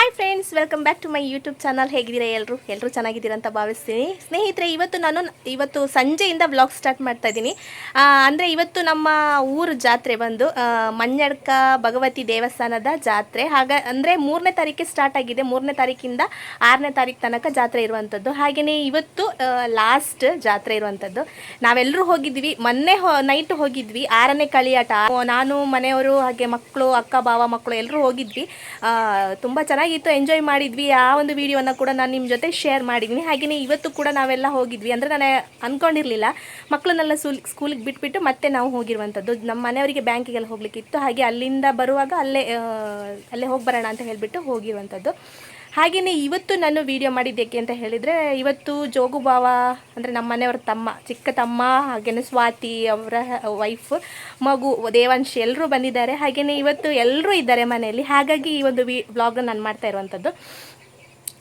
Hi friends welcome back to my YouTube channel ಹೇಗಿದ್ದೀರಾ ಎಲ್ಲರೂ ಎಲ್ಲರೂ ಚೆನ್ನಾಗಿದ್ದೀರಾ ಅಂತ ಭಾವಿಸ್ತೀನಿ. ಸ್ನೇಹಿತರೆ, ಇವತ್ತು ನಾನು ಇವತ್ತು ಸಂಜೆಯಿಂದ ವ್ಲಾಗ್ ಸ್ಟಾರ್ಟ್ ಮಾಡ್ತಾ ಇದ್ದೀನಿ. ಅಂದರೆ ಇವತ್ತು ನಮ್ಮ ಊರು ಜಾತ್ರೆ ಬಂದು ಮಂಜಡ್ಕ ಭಗವತಿ ದೇವಸ್ಥಾನದ ಜಾತ್ರೆ. ಹಾಗ, ಅಂದರೆ ಮೂರನೇ ತಾರೀಕಿಗೆ ಸ್ಟಾರ್ಟ್ ಆಗಿದೆ. ಮೂರನೇ ತಾರೀಕಿಂದ ಆರನೇ ತಾರೀಕು ತನಕ ಜಾತ್ರೆ ಇರುವಂಥದ್ದು. ಹಾಗೆಯೇ ಇವತ್ತು ಲಾಸ್ಟ್ ಜಾತ್ರೆ ಇರುವಂಥದ್ದು. ನಾವೆಲ್ಲರೂ ಹೋಗಿದ್ವಿ. ಮೊನ್ನೆ ನೈಟ್ ಹೋಗಿದ್ವಿ. ಆರನೇ ಕಳಿಯಾಟ ನಾನು, ಮನೆಯವರು, ಹಾಗೆ ಮಕ್ಕಳು, ಅಕ್ಕ ಭಾವ ಮಕ್ಕಳು ಎಲ್ಲರೂ ಹೋಗಿದ್ವಿ. ತುಂಬ ತುಂಬ ಚೆನ್ನಾಗಿತ್ತು ಎಂಜಾಯ್ ಮಾಡಿದ್ವಿ. ಆ ಒಂದು ವಿಡಿಯೋನ ಕೂಡ ನಾನು ನಿಮ್ಮ ಜೊತೆ ಶೇರ್ ಮಾಡಿದ್ದೀನಿ. ಹಾಗೆಯೇ ಇವತ್ತು ಕೂಡ ನಾವೆಲ್ಲ ಹೋಗಿದ್ವಿ ಅಂದರೆ ನಾನು ಅಂದ್ಕೊಂಡಿರಲಿಲ್ಲ ಮಕ್ಕಳನ್ನೆಲ್ಲ ಸ್ಕೂಲ್ ಸ್ಕೂಲಿಗೆ ಬಿಟ್ಬಿಟ್ಟು ಮತ್ತೆ ನಾವು ಹೋಗಿರುವಂಥದ್ದು ನಮ್ಮ ಮನೆಯವರಿಗೆ ಬ್ಯಾಂಕಿಗೆಲ್ಲ ಹೋಗ್ಲಿಕ್ಕಿತ್ತು. ಹಾಗೆ ಅಲ್ಲಿಂದ ಬರುವಾಗ ಅಲ್ಲೇ ಅಲ್ಲೇ ಹೋಗಿ ಬರೋಣ ಅಂತ ಹೇಳಿಬಿಟ್ಟು ಹೋಗಿರುವಂಥದ್ದು ಹಾಗೆಯೇ ಇವತ್ತು ನಾನು ವಿಡಿಯೋ ಮಾಡಿದ್ದೇಕೆ ಅಂತ ಹೇಳಿದರೆ, ಇವತ್ತು ಜೋಗು ಭಾವ ಅಂದರೆ ನಮ್ಮ ಮನೆಯವ್ರ ತಮ್ಮ, ಚಿಕ್ಕ ತಮ್ಮ ಹಾಗೆಯೇ ಸ್ವಾತಿ ಅವರ ವೈಫ್ ಮಗು, ದೇವಾಂಶ್ ಎಲ್ಲರೂ ಬಂದಿದ್ದಾರೆ. ಹಾಗೆಯೇ ಇವತ್ತು ಎಲ್ಲರೂ ಇದ್ದಾರೆ ಮನೆಯಲ್ಲಿ. ಹಾಗಾಗಿ ಈ ಒಂದು ವಿ ಬ್ಲಾಗನ್ನು ನಾನು ಮಾಡ್ತಾ ಇರುವಂಥದ್ದು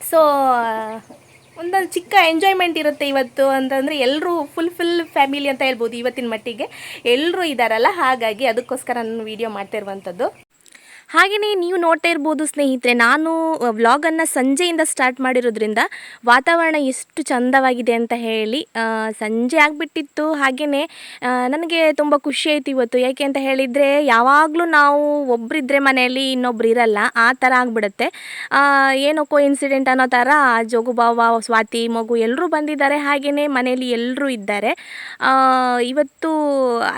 ಸೊ ಒಂದೊಂದು ಚಿಕ್ಕ ಎಂಜಾಯ್ಮೆಂಟ್ ಇರುತ್ತೆ ಇವತ್ತು ಅಂತಂದರೆ ಎಲ್ಲರೂ ಫುಲ್ ಫುಲ್ ಫ್ಯಾಮಿಲಿ ಅಂತ ಹೇಳ್ಬೋದು ಇವತ್ತಿನ ಮಟ್ಟಿಗೆ. ಎಲ್ಲರೂ ಇದ್ದಾರಲ್ಲ, ಹಾಗಾಗಿ ಅದಕ್ಕೋಸ್ಕರ ನಾನು ವಿಡಿಯೋ ಮಾಡ್ತಾ ಇರುವಂಥದ್ದು ಹಾಗೆಯೇ ನೀವು ನೋಡ್ತಾ ಇರ್ಬೋದು ಸ್ನೇಹಿತರೆ, ನಾನು ವ್ಲಾಗನ್ನು ಸಂಜೆಯಿಂದ ಸ್ಟಾರ್ಟ್ ಮಾಡಿರೋದ್ರಿಂದ ವಾತಾವರಣ ಎಷ್ಟು ಚಂದವಾಗಿದೆ ಅಂತ ಹೇಳಿ ಸಂಜೆ ಆಗಿಬಿಟ್ಟಿತ್ತು. ಹಾಗೆಯೇ ನನಗೆ ತುಂಬ ಖುಷಿ ಆಯಿತು ಇವತ್ತು. ಯಾಕೆ ಅಂತ ಹೇಳಿದರೆ, ಯಾವಾಗಲೂ ನಾವು ಒಬ್ಬರಿದ್ದರೆ ಮನೆಯಲ್ಲಿ ಇನ್ನೊಬ್ರು ಇರಲ್ಲ, ಆ ಥರ ಆಗಿಬಿಡುತ್ತೆ. ಏನೋ ಕೋ ಇನ್ಸಿಡೆಂಟ್ ಅನ್ನೋ ಥರ ಜೋಗು ಬಾವ, ಸ್ವಾತಿ, ಮಗು ಎಲ್ಲರೂ ಬಂದಿದ್ದಾರೆ. ಹಾಗೆಯೇ ಮನೆಯಲ್ಲಿ ಎಲ್ಲರೂ ಇದ್ದಾರೆ. ಇವತ್ತು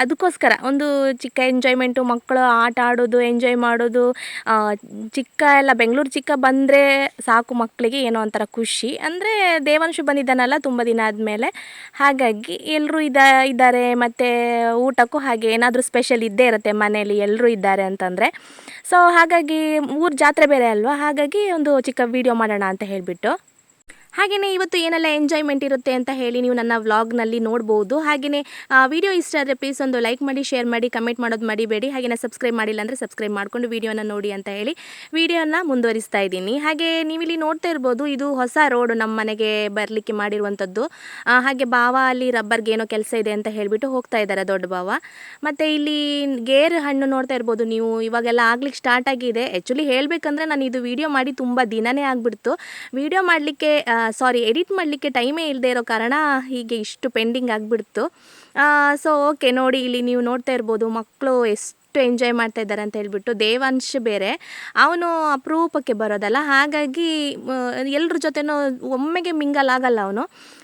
ಅದಕ್ಕೋಸ್ಕರ ಒಂದು ಚಿಕ್ಕ ಎಂಜಾಯ್ಮೆಂಟು ಮಕ್ಕಳು ಆಟ ಆಡೋದು ಎಂಜಾಯ್ ಮಾಡೋದು ಆ, ಚಿಕ್ಕ ಎಲ್ಲ ಬೆಂಗಳೂರು ಚಿಕ್ಕ ಬಂದರೆ ಸಾಕು ಮಕ್ಕಳಿಗೆ ಏನೋ ಒಂಥರ ಖುಷಿ. ಅಂದರೆ ದೇವಾಂಶು ಬಂದಿದ್ದಾನಲ್ಲ ತುಂಬ ದಿನ ಆದಮೇಲೆ. ಹಾಗಾಗಿ ಎಲ್ಲರೂ ಇದ ಇದ್ದಾರೆ ಮತ್ತು ಊಟಕ್ಕೂ ಹಾಗೆ ಏನಾದರೂ ಸ್ಪೆಷಲ್ ಇದ್ದೇ ಇರುತ್ತೆ ಮನೆಯಲ್ಲಿ ಎಲ್ಲರೂ ಇದ್ದಾರೆ ಅಂತಂದರೆ. ಸೊ ಹಾಗಾಗಿ ಊರು ಜಾತ್ರೆ ಬೇರೆ ಅಲ್ವಾ? ಹಾಗಾಗಿ ಒಂದು ಚಿಕ್ಕ ವಿಡಿಯೋ ಮಾಡೋಣ ಅಂತ ಹೇಳಿಬಿಟ್ಟು. ಹಾಗೆಯೇ ಇವತ್ತು ಏನೆಲ್ಲ ಎಂಜಾಯ್ಮೆಂಟ್ ಇರುತ್ತೆ ಅಂತ ಹೇಳಿ ನೀವು ನನ್ನ ವ್ಲಾಗ್ನಲ್ಲಿ ನೋಡ್ಬೋದು. ಹಾಗೆಯೇ ವಿಡಿಯೋ ಇಷ್ಟ ಆದರೆ ಪ್ಲೀಸ್ ಒಂದು ಲೈಕ್ ಮಾಡಿ ಶೇರ್ ಮಾಡಿ ಕಮೆಂಟ್ ಮಾಡೋದು ಮಡಿಬೇಡಿ ಹಾಗೆಯೇ ಸಬ್ಸ್ಕ್ರೈಬ್ ಮಾಡಿಲ್ಲ ಅಂದರೆ ಸಬ್ಸ್ಕ್ರೈಬ್ ಮಾಡಿಕೊಂಡು ವೀಡಿಯೋನ ನೋಡಿ ಅಂತ ಹೇಳಿ ವಿಡಿಯೋನ ಮುಂದುವರಿಸ್ತಾ ಇದ್ದೀನಿ. ಹಾಗೆ ನೀವಿಲ್ಲಿ ನೋಡ್ತಾ ಇರ್ಬೋದು, ಇದು ಹೊಸ ರೋಡ್ ನಮ್ಮ ಮನೆಗೆ ಬರಲಿಕ್ಕೆ ಮಾಡಿರುವಂಥದ್ದು. ಹಾಗೆ ಬಾವ ಅಲ್ಲಿ ರಬ್ಬರ್ಗೆ ಏನೋ ಕೆಲಸ ಇದೆ ಅಂತ ಹೇಳಿಬಿಟ್ಟು ಹೋಗ್ತಾ ಇದ್ದಾರೆ ದೊಡ್ಡ ಬಾವ ಮತ್ತು ಇಲ್ಲಿ ಗೇರ್ ಹಣ್ಣು ನೋಡ್ತಾ ಇರ್ಬೋದು ನೀವು. ಇವಾಗೆಲ್ಲ ಆಗ್ಲಿಕ್ಕೆ ಸ್ಟಾರ್ಟ್ ಆಗಿದೆ. ಆ್ಯಕ್ಚುಲಿ ಹೇಳಬೇಕಂದ್ರೆ ನಾನು ಇದು ವಿಡಿಯೋ ಮಾಡಿ ತುಂಬ ದಿನನೇ ಆಗಿಬಿಡ್ತು. ವಿಡಿಯೋ ಮಾಡಲಿಕ್ಕೆ ಸಾರಿ, ಎಡಿಟ್ ಮಾಡಲಿಕ್ಕೆ ಟೈಮೇ ಇಲ್ಲದೆ ಇರೋ ಕಾರಣ ಹೀಗೆ ಇಷ್ಟು ಪೆಂಡಿಂಗ್ ಆಗಿಬಿಡ್ತು. ಸೊ ಓಕೆ ನೋಡಿ, ಇಲ್ಲಿ ನೀವು ನೋಡ್ತಾ ಇರ್ಬೋದು ಮಕ್ಕಳು ಎಷ್ಟು ಎಂಜಾಯ್ ಮಾಡ್ತಾ ಇದ್ದಾರೆ ಅಂತ ಹೇಳ್ಬಿಟ್ಟು ದೇವಾಂಶ್ ಬೇರೆ, ಅವನು ಅಪರೂಪಕ್ಕೆ ಬರೋದಲ್ಲ. ಹಾಗಾಗಿ ಎಲ್ಲರ ಜೊತೆನೂ ಒಮ್ಮೆಗೆ ಮಿಂಗಲ್ ಆಗಲ್ಲ ಅವನು.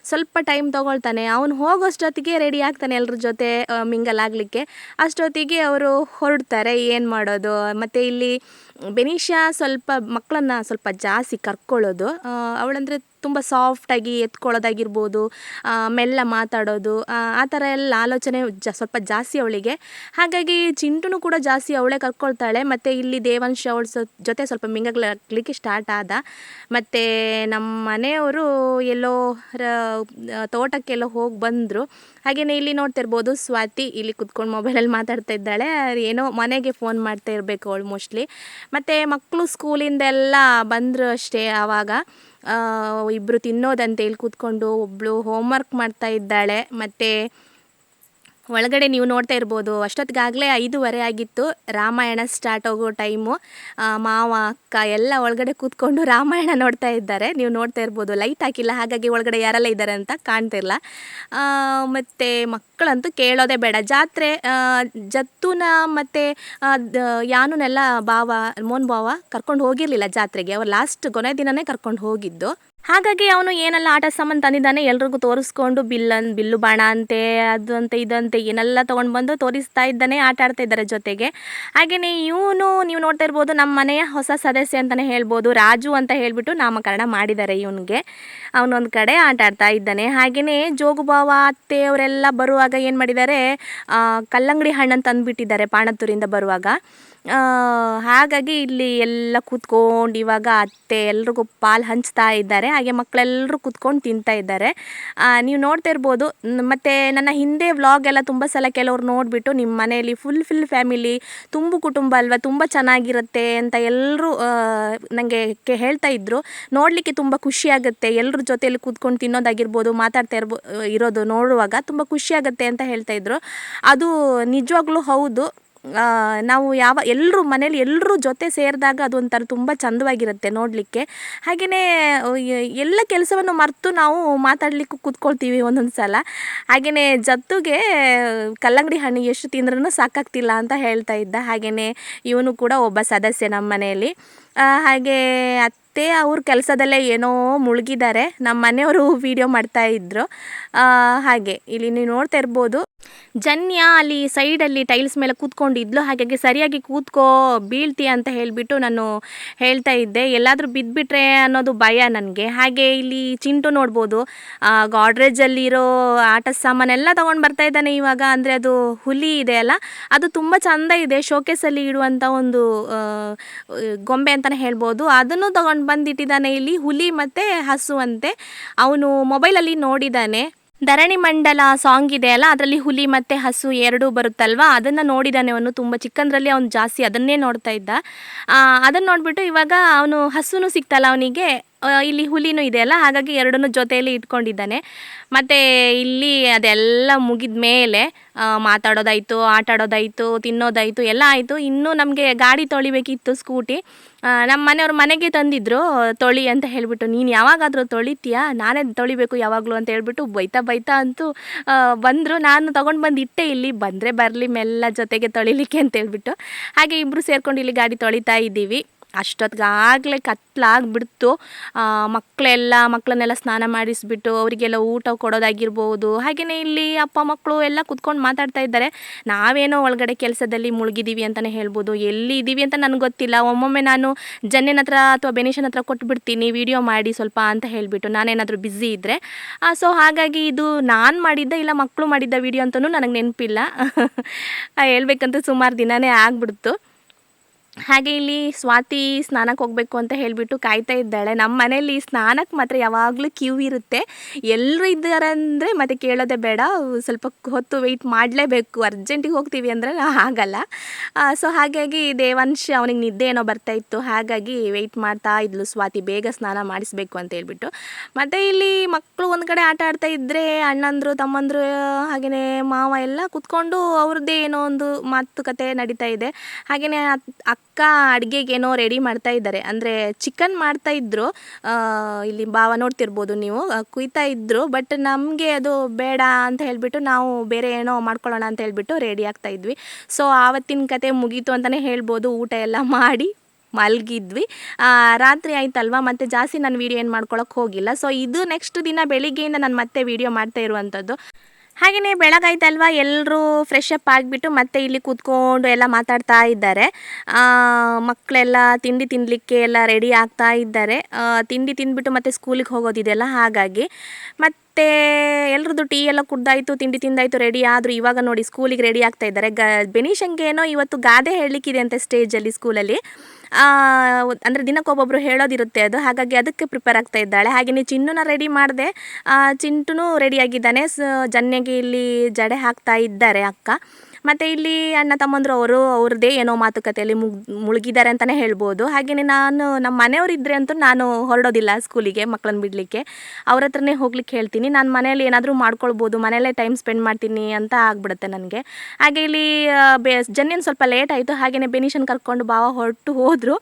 ಸ್ವಲ್ಪ ಟೈಮ್ ತೊಗೊಳ್ತಾನೆ. ಅವನು ಹೋಗೋಷ್ಟೊತ್ತಿಗೆ ರೆಡಿ ಆಗ್ತಾನೆ ಎಲ್ಲರ ಜೊತೆ ಮಿಂಗಲ್ ಆಗಲಿಕ್ಕೆ. ಅಷ್ಟೊತ್ತಿಗೆ ಅವರು ಹೊರಡ್ತಾರೆ, ಏನು ಮಾಡೋದು? ಮತ್ತು ಇಲ್ಲಿ ಬೆನಿಷಾ ಸ್ವಲ್ಪ ಮಕ್ಕಳನ್ನ ಸ್ವಲ್ಪ ಜಾಸ್ತಿ ಕರ್ಕೊಳ್ಳೋದು ಅವಳಂದರೆ ತುಂಬ ಸಾಫ್ಟಾಗಿ ಎತ್ಕೊಳ್ಳೋದಾಗಿರ್ಬೋದು ಮೆಲ್ಲ ಮಾತಾಡೋದು, ಆ ಥರ ಎಲ್ಲ ಆಲೋಚನೆ ಜ, ಸ್ವಲ್ಪ ಜಾಸ್ತಿ ಅವಳಿಗೆ. ಹಾಗಾಗಿ ಚಿಂಟುನು ಕೂಡ ಜಾಸ್ತಿ ಅವಳೇ ಕರ್ಕೊಳ್ತಾಳೆ, ಮತ್ತು ಇಲ್ಲಿ ದೇವಾಂಶ ಅವಳ ಜೊತೆ ಸ್ವಲ್ಪ ಮಿಂಗಲಾಗಲಿಕ್ಕೆ ಸ್ಟಾರ್ಟ್ ಆದ. ಮತ್ತು ನಮ್ಮ ಮನೆಯವರು ಎಲ್ಲೋ ತೋಟಕ್ಕೆಲ್ಲೋ ಹೋಗಿ ಬಂದರು. ಹಾಗೆಯೇ ಇಲ್ಲಿ ನೋಡ್ತಿರ್ಬೋದು, ಸ್ವಾತಿ ಇಲ್ಲಿ ಕುತ್ಕೊಂಡು ಮೊಬೈಲಲ್ಲಿ ಮಾತಾಡ್ತಾ ಇದ್ದಾಳೆ ಏನೋ ಮನೆಗೆ ಫೋನ್ ಮಾಡ್ತಾ ಇರಬೇಕು ಅವಳು ಮೋಸ್ಟ್ಲಿ ಮತ್ತು ಮಕ್ಕಳು ಸ್ಕೂಲಿಂದೆಲ್ಲ ಬಂದರು ಅಷ್ಟೇ ಆವಾಗ. ಇಬ್ಬರು ತಿನ್ನೋದಂತೆ ಇಲ್ಲಿ ಕೂತ್ಕೊಂಡು ಒಬ್ಬಳು ಹೋಮ್ವರ್ಕ್ ಮಾಡ್ತಾ ಇದ್ದಾಳೆ. ಮತ್ತು ಒಳಗಡೆ ನೀವು ನೋಡ್ತಾ ಇರ್ಬೋದು, ಅಷ್ಟೊತ್ತಿಗಾಗಲೇ ಐದೂವರೆ ಆಗಿತ್ತು. ರಾಮಾಯಣ ಸ್ಟಾರ್ಟ್ ಆಗೋ ಟೈಮು ಮಾವ, ಅಕ್ಕ ಎಲ್ಲ ಒಳಗಡೆ ಕೂತ್ಕೊಂಡು ರಾಮಾಯಣ ನೋಡ್ತಾ ಇದ್ದಾರೆ. ನೀವು ನೋಡ್ತಾ ಇರ್ಬೋದು. ಲೈಟ್ ಹಾಕಿಲ್ಲ, ಹಾಗಾಗಿ ಒಳಗಡೆ ಯಾರೆಲ್ಲ ಇದ್ದಾರೆ ಅಂತ ಕಾಣ್ತಿರಲ್ಲ ಮತ್ತು ಮಕ್ಕಳಂತೂ ಕೇಳೋದೇ ಬೇಡ. ಜಾತ್ರೆ ಜತ್ತುನ ಮತ್ತು ಯಾನುನೆಲ್ಲ ಬಾವ ಮೋನ್ ಭಾವ ಕರ್ಕೊಂಡು ಹೋಗಿರಲಿಲ್ಲ ಜಾತ್ರೆಗೆ. ಅವ್ರು ಲಾಸ್ಟ್ ಕೊನೆ ದಿನವೇ ಕರ್ಕೊಂಡು ಹೋಗಿದ್ದು. ಹಾಗಾಗಿ ಅವನು ಏನೆಲ್ಲ ಆಟ ಸಾಮಾನು ತಂದಿದ್ದಾನೆ ಎಲ್ರಿಗೂ ತೋರಿಸ್ಕೊಂಡು, ಬಿಲ್ಲನ್, ಬಿಲ್ಲು ಬಾಣ ಅಂತೆ, ಅದು ಅಂತೆ ಇದಂತೆ ಏನೆಲ್ಲ ತೊಗೊಂಡು ಬಂದು ತೋರಿಸ್ತಾ ಇದ್ದಾನೆ, ಆಟ ಆಡ್ತಾ ಇದ್ದಾರೆ ಜೊತೆಗೆ. ಹಾಗೆಯೇ ಇವನು, ನೀವು ನೋಡ್ತಾ ಇರ್ಬೋದು, ನಮ್ಮ ಮನೆಯ ಹೊಸ ಸದಸ್ಯ ಅಂತಲೇ ಹೇಳ್ಬೋದು, ರಾಜು ಅಂತ ಹೇಳಿಬಿಟ್ಟು ನಾಮಕರಣ ಮಾಡಿದ್ದಾರೆ ಇವನಿಗೆ. ಅವನೊಂದು ಕಡೆ ಆಟ ಆಡ್ತಾ ಇದ್ದಾನೆ. ಹಾಗೆಯೇ ಜೋಗುಬಾವ ಅತ್ತೆ ಅವರೆಲ್ಲ ಬರುವಾಗ ಏನು ಮಾಡಿದ್ದಾರೆ ಕಲ್ಲಂಗಡಿ ಹಣ್ಣನ್ನು ತಂದುಬಿಟ್ಟಿದ್ದಾರೆ ಪಾಣತ್ತೂರಿಂದ ಬರುವಾಗ. ಹಾಗಾಗಿ ಇಲ್ಲಿ ಎಲ್ಲ ಕೂತ್ಕೊಂಡು ಇವಾಗ ಅತ್ತೆ ಎಲ್ರಿಗೂ ಪಾಲು ಹಂಚ್ತಾ ಇದ್ದಾರೆ. ಹಾಗೆ ಮಕ್ಕಳೆಲ್ಲರೂ ಕೂತ್ಕೊಂಡು ತಿಂತಾ ಇದ್ದಾರೆ. ನೀವು ನೋಡ್ತಾ ಇರ್ಬೋದು ಮತ್ತು ನನ್ನ ಹಿಂದೆ ವ್ಲಾಗ್ ಎಲ್ಲ ತುಂಬ ಸಲ ಕೆಲವ್ರು ನೋಡಿಬಿಟ್ಟು ನಿಮ್ಮ ಮನೆಯಲ್ಲಿ ಫುಲ್ ಫುಲ್ ಫ್ಯಾಮಿಲಿ ತುಂಬು ಕುಟುಂಬ ಅಲ್ವಾ, ತುಂಬ ಚೆನ್ನಾಗಿರುತ್ತೆ ಅಂತ ಎಲ್ಲರೂ ನನಗೆ ಹೇಳ್ತಾ ಇದ್ರು. ನೋಡಲಿಕ್ಕೆ ತುಂಬ ಖುಷಿಯಾಗುತ್ತೆ ಎಲ್ಲರ ಜೊತೆಯಲ್ಲಿ ಕೂತ್ಕೊಂಡು ತಿನ್ನೋದಾಗಿರ್ಬೋದು, ಮಾತಾಡ್ತಾ ಇರ್ಬೋ, ಇರೋದು ನೋಡುವಾಗ ತುಂಬ ಖುಷಿಯಾಗುತ್ತೆ ಅಂತ ಹೇಳ್ತಾ ಇದ್ರು. ಅದು ನಿಜವಾಗ್ಲೂ ಹೌದು. ನಾವು ಯಾವ ಎಲ್ಲರೂ ಮನೇಲಿ ಎಲ್ಲರೂ ಜೊತೆ ಸೇರಿದಾಗ ಅದೊಂಥರ ತುಂಬ ಚಂದವಾಗಿರುತ್ತೆ ನೋಡಲಿಕ್ಕೆ. ಹಾಗೆಯೇ ಎಲ್ಲ ಕೆಲಸವನ್ನು ಮರೆತು ನಾವು ಮಾತಾಡಲಿಕ್ಕೂ ಕೂತ್ಕೊಳ್ತೀವಿ ಒಂದೊಂದು ಸಲ. ಹಾಗೆಯೇ ಜತ್ತುಗೆ ಕಲ್ಲಂಗಡಿ ಹಣ್ಣು ಎಷ್ಟು ತಿಂದ್ರೂ ಸಾಕಾಗ್ತಿಲ್ಲ ಅಂತ ಹೇಳ್ತಾ ಇದ್ದ. ಹಾಗೆಯೇ ಇವನು ಕೂಡ ಒಬ್ಬ ಸದಸ್ಯ ನಮ್ಮ ಮನೆಯಲ್ಲಿ. ಹಾಗೇ, ಅತ್ತೆ ಅವ್ರ ಕೆಲಸದಲ್ಲೇ ಏನೋ ಮುಳುಗಿದ್ದಾರೆ. ನಮ್ಮ ಮನೆಯವರು ವಿಡಿಯೋ ಮಾಡ್ತಾ ಇದ್ದರು ಹಾಗೆ, ಇಲ್ಲಿ ನೀವು ನೋಡ್ತಾ ಇರ್ಬೋದು. ಜನ್ಯ ಅಲ್ಲಿ ಸೈಡಲ್ಲಿ ಟೈಲ್ಸ್ ಮೇಲೆ ಕೂತ್ಕೊಂಡಿದ್ಲು ಹಾಗಾಗಿ ಸರಿಯಾಗಿ ಕೂತ್ಕೋ ಬೀಳ್ತೀಯ ಅಂತ ಹೇಳಿಬಿಟ್ಟು ನಾನು ಹೇಳ್ತಾ ಇದ್ದೆ. ಎಲ್ಲಾದರೂ ಬಿದ್ದುಬಿಟ್ರೆ ಅನ್ನೋದು ಭಯ ನನಗೆ. ಹಾಗೆ ಇಲ್ಲಿ ಚಿಂಟು ನೋಡ್ಬೋದು. ಗಾಡ್ರೇಜಲ್ಲಿರೋ ಆಟದ ಸಾಮಾನೆಲ್ಲ ತೊಗೊಂಡು ಬರ್ತಾ ಇದ್ದಾನೆ ಇವಾಗ. ಅಂದರೆ ಅದು ಹುಲಿ ಇದೆ ಅಲ್ಲ. ಅದು ತುಂಬ ಚಂದ ಇದೆ. ಶೋಕೇಸಲ್ಲಿ ಇಡುವಂಥ ಒಂದು ಗೊಂಬೆ ಅಂತಲೇ ಹೇಳ್ಬೋದು. ಅದನ್ನು ತೊಗೊಂಡು ಬಂದಿಟ್ಟಿದ್ದಾನೆ ಇಲ್ಲಿ ಹುಲಿ ಮತ್ತು ಹಸು ಅಂತೆ. ಅವನು ಮೊಬೈಲಲ್ಲಿ ನೋಡಿದ್ದಾನೆ. ಧರಣಿ ಮಂಡಲ ಸಾಂಗ್ ಇದೆ ಅಲ್ಲ, ಅದರಲ್ಲಿ ಹುಲಿ ಮತ್ತು ಹಸು ಎರಡೂ ಬರುತ್ತಲ್ವಾ? ಅದನ್ನು ನೋಡಿದಾನೆ ಅವನು ತುಂಬ. ಚಿಕ್ಕಂದ್ರಲ್ಲಿ ಅವನು ಜಾಸ್ತಿ ಅದನ್ನೇ ನೋಡ್ತಾ ಇದ್ದ. ಅದನ್ನು ನೋಡಿಬಿಟ್ಟು ಇವಾಗ ಅವನು ಹಸುನು ಸಿಕ್ತಲ್ಲ ಅವನಿಗೆ. ಇಲ್ಲಿ ಹುಲಿನೂ ಇದೆ ಅಲ್ಲ? ಹಾಗಾಗಿ ಎರಡನ್ನೂ ಜೊತೆಯಲ್ಲಿ ಇಟ್ಕೊಂಡಿದ್ದಾನೆ. ಮತ್ತು ಇಲ್ಲಿ ಅದೆಲ್ಲ ಮುಗಿದ ಮೇಲೆ ಮಾತಾಡೋದಾಯಿತು, ಆಟಾಡೋದಾಯಿತು, ತಿನ್ನೋದಾಯಿತು, ಎಲ್ಲ ಆಯಿತು. ಇನ್ನೂ ನಮಗೆ ಗಾಡಿ ತೊಳಿಬೇಕಿತ್ತು ಸ್ಕೂಟಿ. ನಮ್ಮ ಮನೆಯವ್ರ ಮನೆಗೆ ತಂದಿದ್ರು, ತೊಳಿ ಅಂತ ಹೇಳಿಬಿಟ್ಟು, ನೀನು ಯಾವಾಗಾದರೂ ತೊಳಿತೀಯಾ? ನಾನೇ ತೊಳಿಬೇಕು ಯಾವಾಗಲೂ ಅಂತ ಹೇಳ್ಬಿಟ್ಟು ಬೈತಾ ಬೈತಾ ಅಂತೂ ಬಂದರು. ನಾನು ತೊಗೊಂಡು ಬಂದು ಇಟ್ಟೆ ಇಲ್ಲಿ, ಬಂದರೆ ಬರಲಿ, ಮೆಲ್ಲ ಜೊತೆಗೆ ತೊಳಿಲಿಕ್ಕೆ ಅಂತ ಹೇಳ್ಬಿಟ್ಟು. ಹಾಗೆ ಇಬ್ಬರು ಸೇರ್ಕೊಂಡು ಇಲ್ಲಿ ಗಾಡಿ ತೊಳಿತಾ ಇದ್ದೀವಿ. ಅಷ್ಟೊತ್ತಿಗಾಗಲೇ ಕತ್ಲಾಗ್ಬಿಡ್ತು. ಆ, ಮಕ್ಕಳೆಲ್ಲ ಮಕ್ಕಳನ್ನೆಲ್ಲ ಸ್ನಾನ ಮಾಡಿಸ್ಬಿಟ್ಟು ಅವರಿಗೆಲ್ಲ ಊಟ ಕೊಡೋದಾಗಿರ್ಬೋದು ಹಾಗೆಯೇ ಇಲ್ಲಿ ಅಪ್ಪ ಮಕ್ಕಳು ಎಲ್ಲ ಕುತ್ಕೊಂಡು ಮಾತಾಡ್ತಾ ಇದ್ದಾರೆ. ನಾವೇನೋ ಒಳಗಡೆ ಕೆಲಸದಲ್ಲಿ ಮುಳುಗಿದ್ದೀವಿ ಅಂತಲೇ ಹೇಳ್ಬೋದು. ಎಲ್ಲಿ ಇದ್ದೀವಿ ಅಂತ ನನಗೆ ಗೊತ್ತಿಲ್ಲ. ಒಮ್ಮೊಮ್ಮೆ ನಾನು ಜನ್ನಿನ ಹತ್ರ ಅಥವಾ ಬೆನೇಶನ್ ಹತ್ರ ಕೊಟ್ಬಿಡ್ತೀನಿ ವಿಡಿಯೋ ಮಾಡಿ ಸ್ವಲ್ಪ ಅಂತ ಹೇಳಿಬಿಟ್ಟು ನಾನೇನಾದರೂ ಬ್ಯುಸಿ ಇದ್ದರೆ ಸೊ ಹಾಗಾಗಿ ಇದು ನಾನು ಮಾಡಿದ್ದ ಇಲ್ಲ ಮಕ್ಕಳು ಮಾಡಿದ್ದ ವಿಡಿಯೋ ಅಂತಲೂ ನನಗೆ ನೆನಪಿಲ್ಲ. ಹೇಳ್ಬೇಕಂತ ಸುಮಾರು ದಿನವೇ ಆಗ್ಬಿಡ್ತು. ಹಾಗೆ ಇಲ್ಲಿ ಸ್ವಾತಿ ಸ್ನಾನಕ್ಕೆ ಹೋಗಬೇಕು ಅಂತ ಹೇಳಿಬಿಟ್ಟು ಕಾಯ್ತಾ ಇದ್ದಾಳೆ. ನಮ್ಮ ಮನೇಲಿ ಸ್ನಾನಕ್ಕೆ ಮಾತ್ರ ಯಾವಾಗಲೂ ಕ್ಯೂ ಇರುತ್ತೆ. ಎಲ್ಲರೂ ಇದ್ದಾರೆ ಅಂದರೆ ಮತ್ತೆ ಕೇಳೋದೇ ಬೇಡ. ಸ್ವಲ್ಪ ಹೊತ್ತು ವೆಯ್ಟ್ ಮಾಡಲೇಬೇಕು. ಅರ್ಜೆಂಟಿಗೆ ಹೋಗ್ತೀವಿ ಅಂದರೆ ಆಗಲ್ಲ. ಸೊ ಹಾಗಾಗಿ ದೇವಾಂಶ ಅವನಿಗೆ ನಿದ್ದೆ ಏನೋ ಬರ್ತಾ ಇತ್ತು. ಹಾಗಾಗಿ ವೆಯ್ಟ್ ಮಾಡ್ತಾ ಇದ್ಲು ಸ್ವಾತಿ. ಬೇಗ ಸ್ನಾನ ಮಾಡಿಸ್ಬೇಕು ಅಂತ ಹೇಳ್ಬಿಟ್ಟು. ಮತ್ತು ಇಲ್ಲಿ ಮಕ್ಕಳು ಒಂದು ಕಡೆ ಆಟ ಆಡ್ತಾ ಇದ್ದರೆ ಅಣ್ಣಂದರು, ತಮ್ಮಂದರು ಹಾಗೆಯೇ ಮಾವ ಎಲ್ಲ ಕುತ್ಕೊಂಡು ಅವ್ರದ್ದೇ ಏನೋ ಒಂದು ಮಾತುಕತೆ ನಡೀತಾ ಇದೆ. ಹಾಗೆಯೇ ಅಕ್ಕ ಅಡುಗೆಗೆ ಏನೋ ರೆಡಿ ಮಾಡ್ತಾ ಇದ್ದಾರೆ. ಅಂದರೆ ಚಿಕನ್ ಮಾಡ್ತಾ ಇದ್ದರು ಇಲ್ಲಿ ಭಾವ ನೋಡ್ತಿರ್ಬೋದು ನೀವು. ಕುಯ್ತಾ ಇದ್ದರು ಬಟ್ ನಮಗೆ ಅದು ಬೇಡ ಅಂತ ಹೇಳಿಬಿಟ್ಟು ನಾವು ಬೇರೆ ಏನೋ ಮಾಡ್ಕೊಳ್ಳೋಣ ಅಂತ ಹೇಳಿಬಿಟ್ಟು ರೆಡಿ ಆಗ್ತಾ ಇದ್ವಿ. ಸೊ ಆವತ್ತಿನ ಕತೆ ಮುಗೀತು ಅಂತಲೇ ಹೇಳ್ಬೋದು. ಊಟ ಎಲ್ಲ ಮಾಡಿ ಮಲಗಿದ್ವಿ. ರಾತ್ರಿ ಆಯ್ತಲ್ವಾ? ಮತ್ತೆ ಜಾಸ್ತಿ ನಾನು ವೀಡಿಯೋ ಏನು ಮಾಡ್ಕೊಳಕ್ಕೆ ಹೋಗಿಲ್ಲ. ಸೊ ಇದು ನೆಕ್ಸ್ಟ್ ದಿನ ಬೆಳಿಗ್ಗೆಯಿಂದ ನಾನು ಮತ್ತೆ ವಿಡಿಯೋ ಮಾಡ್ತಾ ಇರುವಂಥದ್ದು ಹಾಗೆಯೇ ಬೆಳಗಾಯ್ತಲ್ವಾ ಎಲ್ಲರೂ ಫ್ರೆಶ್ ಅಪ್ ಆಗಿಬಿಟ್ಟು ಮತ್ತೆ ಇಲ್ಲಿ ಕೂತ್ಕೊಂಡು ಎಲ್ಲ ಮಾತಾಡ್ತಾ ಇದ್ದಾರೆ. ಮಕ್ಕಳೆಲ್ಲ ತಿಂಡಿ ತಿನ್ನಲಿಕ್ಕೆ ಎಲ್ಲ ರೆಡಿ ಆಗ್ತಾ ಇದ್ದಾರೆ. ತಿಂಡಿ ತಿಂದ್ಬಿಟ್ಟು ಮತ್ತೆ ಸ್ಕೂಲಿಗೆ ಹೋಗೋದಿದೆಯಲ್ಲ ಹಾಗಾಗಿ. ಮತ್ತು ಎಲ್ರದ್ದು ಟೀ ಎಲ್ಲ ಕುಡ್ದಾಯ್ತು, ತಿಂಡಿ ತಿಂದಾಯ್ತು ರೆಡಿ ಆದರು. ಇವಾಗ ನೋಡಿ ಸ್ಕೂಲಿಗೆ ರೆಡಿ ಆಗ್ತಾ ಇದ್ದಾರೆ. ಗ ಬೆನೀಶಂಗೆ ಏನೋ ಇವತ್ತು ಗಾದೆ ಹೇಳಲಿಕ್ಕಿದೆ ಅಂತೆ ಸ್ಟೇಜಲ್ಲಿ ಸ್ಕೂಲಲ್ಲಿ ಅಂದರೆ ದಿನಕ್ಕೊಬ್ಬೊಬ್ರು ಹೇಳೋದಿರುತ್ತೆ ಅದು. ಹಾಗಾಗಿ ಅದಕ್ಕೆ ಪ್ರಿಪೇರ್ ಆಗ್ತಾ ಇದ್ದಾಳೆ. ಹಾಗೆಯೇ ಚಿನ್ನುನ ರೆಡಿ ಮಾಡಿದೆ. ಚಿಂಟುನು ರೆಡಿಯಾಗಿದ್ದಾನೆ ಸ ಜನ್ನೆಗೆ ಇಲ್ಲಿ ಜಡೆ ಹಾಕ್ತಾ ಇದ್ದಾರೆ ಅಕ್ಕ. ಮತ್ತು ಇಲ್ಲಿ ಅಣ್ಣ ತಮ್ಮಂದ್ರು ಅವರು ಅವ್ರದ್ದೇ ಏನೋ ಮಾತುಕತೆಯಲ್ಲಿ ಮುಗ್, ಮುಳುಗಿದ್ದಾರೆ ಅಂತಲೇ ಹೇಳ್ಬೋದು. ಹಾಗೆಯೇ ನಾನು ನಮ್ಮ ಮನೆಯವ್ರು ಇದ್ದರೆ ಅಂತೂ ನಾನು ಹೊರಡೋದಿಲ್ಲ ಸ್ಕೂಲಿಗೆ ಮಕ್ಕಳನ್ನ ಬಿಡಲಿಕ್ಕೆ. ಅವ್ರ ಹತ್ರನೇ ಹೋಗ್ಲಿಕ್ಕೆ ಹೇಳ್ತೀನಿ. ನಾನು ಮನೇಲಿ ಏನಾದರೂ ಮಾಡ್ಕೊಳ್ಬೋದು, ಮನೆಯಲ್ಲೇ ಟೈಮ್ ಸ್ಪೆಂಡ್ ಮಾಡ್ತೀನಿ ಅಂತ ಆಗ್ಬಿಡುತ್ತೆ ನನಗೆ. ಹಾಗೆ ಇಲ್ಲಿ ಬೇ, ಜನ್ಯನ್ ಸ್ವಲ್ಪ ಲೇಟ್ ಆಯಿತು. ಹಾಗೆಯೇ ಬೆನಿಷನ್ ಕರ್ಕೊಂಡು ಬಾವ ಹೊರಟು ಹೋದರು.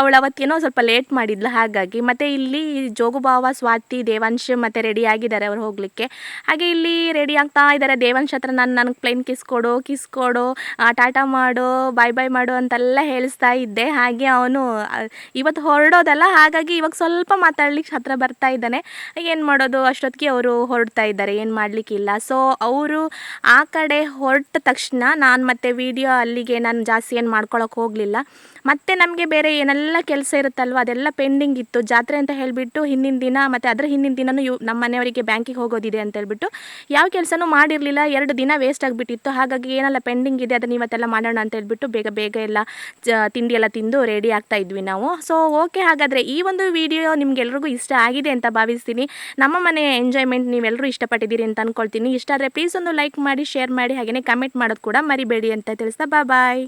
ಅವಳು ಅವತ್ತೇನೋ ಸ್ವಲ್ಪ ಲೇಟ್ ಮಾಡಿದ್ಲು, ಹಾಗಾಗಿ. ಮತ್ತು ಇಲ್ಲಿ ಜೋಗು ಭಾವ, ಸ್ವಾತಿ, ದೇವಾಂಶ್ ಮತ್ತು ರೆಡಿ ಆಗಿದ್ದಾರೆ ಅವ್ರು ಹೋಗಲಿಕ್ಕೆ. ಹಾಗೆ ಇಲ್ಲಿ ರೆಡಿ ಆಗ್ತಾ ಇದ್ದಾರೆ. ದೇವಾಂಶ್ ಹತ್ರ ನಾನು, ನನಗೆ ಪ್ಲೇನ್ ಕಿಸ್ ಕೊಡು ಕಿಸ್ ಕೊಡು ಟಾಟಾ ಮಾಡು ಬಾಯ್ ಬಾಯ್ ಮಾಡು ಅಂತೆಲ್ಲ ಹೇಳಿಸ್ತಾ ಇದ್ದೆ. ಹಾಗೆ ಅವನು ಇವತ್ತು ಹೊರಡೋದಲ್ಲ, ಹಾಗಾಗಿ ಇವಾಗ ಸ್ವಲ್ಪ ಮಾತಾಡ್ಲಿಕ್ಕೆ ಹತ್ರ ಬರ್ತಾ ಇದ್ದಾನೆ. ಏನು ಮಾಡೋದು? ಅಷ್ಟೊತ್ತಿಗೆ ಅವರು ಹೊರಡ್ತಾ ಇದ್ದಾರೆ, ಏನು ಮಾಡಲಿಕ್ಕಿಲ್ಲ. ಸೊ ಅವರು ಆ ಕಡೆ ಹೊರಟ ತಕ್ಷಣ ನಾನು ಮತ್ತೆ ವಿಡಿಯೋ ಅಲ್ಲಿಗೆ ನಾನು ಜಾಸ್ತಿ ಏನು ಮಾಡ್ಕೊಳಕ್ಕೆ ಹೋಗಲಿಲ್ಲ. ಮತ್ತೆ ನಮಗೆ ಬೇರೆ ಏನೆಲ್ಲ ಕೆಲಸ ಇರುತ್ತಲ್ವ, ಅದೆಲ್ಲ ಪೆಂಡಿಂಗ್ ಇತ್ತು. ಜಾತ್ರೆ ಅಂತ ಹೇಳಿಬಿಟ್ಟು ಹಿಂದಿನ ದಿನ ಮತ್ತು ಅದರ ಹಿಂದಿನ ದಿನನೂ ಇವ್ ನಮ್ಮ ಮನೆಯವರಿಗೆ ಬ್ಯಾಂಕಿಗೆ ಹೋಗೋದಿದೆ ಅಂತ ಹೇಳ್ಬಿಟ್ಟು ಯಾವ ಕೆಲಸನೂ ಮಾಡಿರಲಿಲ್ಲ. ಎರಡು ದಿನ ವೇಸ್ಟ್ ಆಗಿಬಿಟ್ಟಿತ್ತು. ಹಾಗಾಗಿ ಏನೆಲ್ಲ ಪೆಂಡಿಂಗ್ ಇದೆ ಅದನ್ನು ಇವತ್ತೆಲ್ಲ ಮಾಡೋಣ ಅಂತ ಹೇಳ್ಬಿಟ್ಟು ಬೇಗ ಬೇಗ ಎಲ್ಲ ತಿಂಡಿ ಎಲ್ಲ ತಿಂದು ರೆಡಿ ಆಗ್ತಾ ಇದ್ವಿ ನಾವು. ಸೊ ಓಕೆ ಹಾಗಾದರೆ ಈ ಒಂದು ವಿಡಿಯೋ ನಿಮ್ಗೆಲ್ರಿಗೂ ಇಷ್ಟ ಆಗಿದೆ ಅಂತ ಭಾವಿಸ್ತೀನಿ. ನಮ್ಮ ಮನೆ ಎಂಜಾಯ್ಮೆಂಟ್ ನೀವೆಲ್ಲರೂ ಇಷ್ಟಪಟ್ಟಿದ್ದೀರಿ ಅಂತ ಅಂದ್ಕೊಳ್ತೀನಿ ಇಷ್ಟ ಆದರೆ ಪ್ಲೀಸ್ ಒಂದು ಲೈಕ್ ಮಾಡಿ ಶೇರ್ ಮಾಡಿ ಹಾಗೆಯೇ ಕಮೆಂಟ್ ಮಾಡೋದು ಕೂಡ ಮರಿಬೇಡಿ ಅಂತ ತಿಳಿಸ್ತಾ ಬಾಯ್